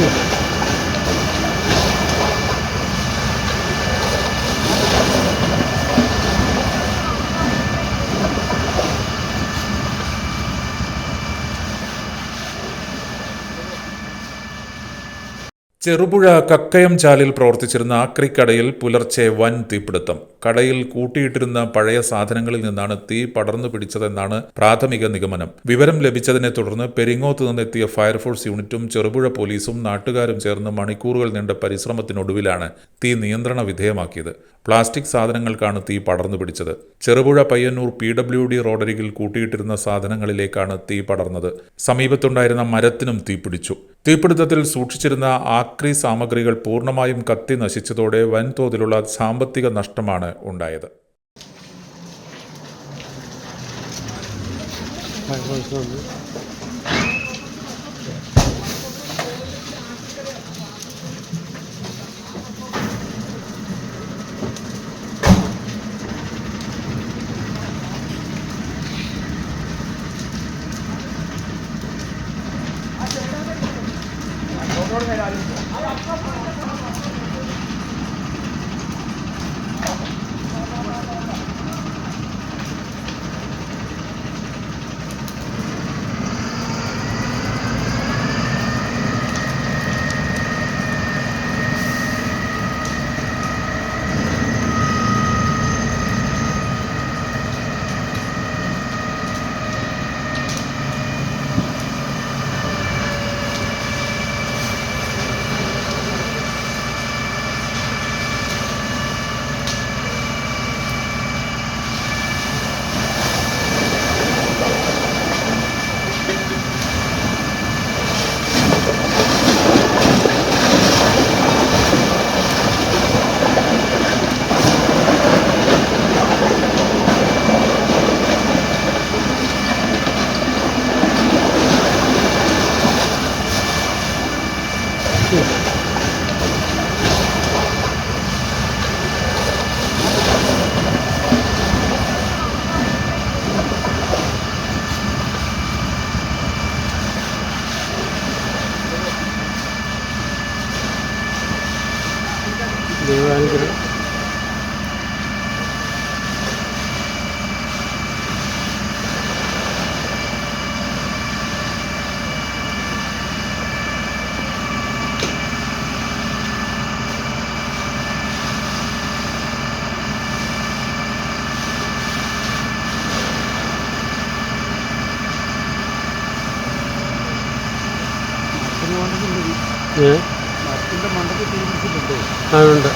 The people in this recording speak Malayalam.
Yeah. ചെറുപുഴ കക്കയം ചാലിൽ പ്രവർത്തിച്ചിരുന്ന ആക്രിക്കടയിൽ പുലർച്ചെ വൻ തീപിടുത്തം. കടയിൽ കൂട്ടിയിട്ടിരുന്ന പഴയ സാധനങ്ങളിൽ നിന്നാണ് തീ പടർന്നു പിടിച്ചതെന്നാണ് പ്രാഥമിക നിഗമനം. വിവരം ലഭിച്ചതിനെ തുടർന്ന് പെരിങ്ങോത്ത് നിന്നെത്തിയ ഫയർഫോഴ്സ് യൂണിറ്റും ചെറുപുഴ പോലീസും നാട്ടുകാരും ചേർന്ന് മണിക്കൂറുകൾ നീണ്ട പരിശ്രമത്തിനൊടുവിലാണ് തീ നിയന്ത്രണ വിധേയമാക്കിയത്. പ്ലാസ്റ്റിക് സാധനങ്ങൾക്കാണ് തീ പടർന്നു പിടിച്ചത്. Cherupuzha Payyanur P W D റോഡരികിൽ കൂട്ടിയിട്ടിരുന്ന സാധനങ്ങളിലേക്കാണ് തീ പടർന്നത്. സമീപത്തുണ്ടായിരുന്ന മരത്തിനും തീപിടിച്ചു തീപിടുത്തത്തിൽ സൂക്ഷിച്ചിരുന്ന ആക്രി സാമഗ്രികൾ പൂർണമായും കത്തി നശിച്ചതോടെ വൻതോതിലുള്ള സാമ്പത്തിക നഷ്ടമാണ് ഉണ്ടായത്. general. 있고 내가 알기로 മരത്തിന്റെ മണ്ടയ്ക്ക് തീ പിടിച്ചിട്ടുണ്ടോ അതുണ്ട്.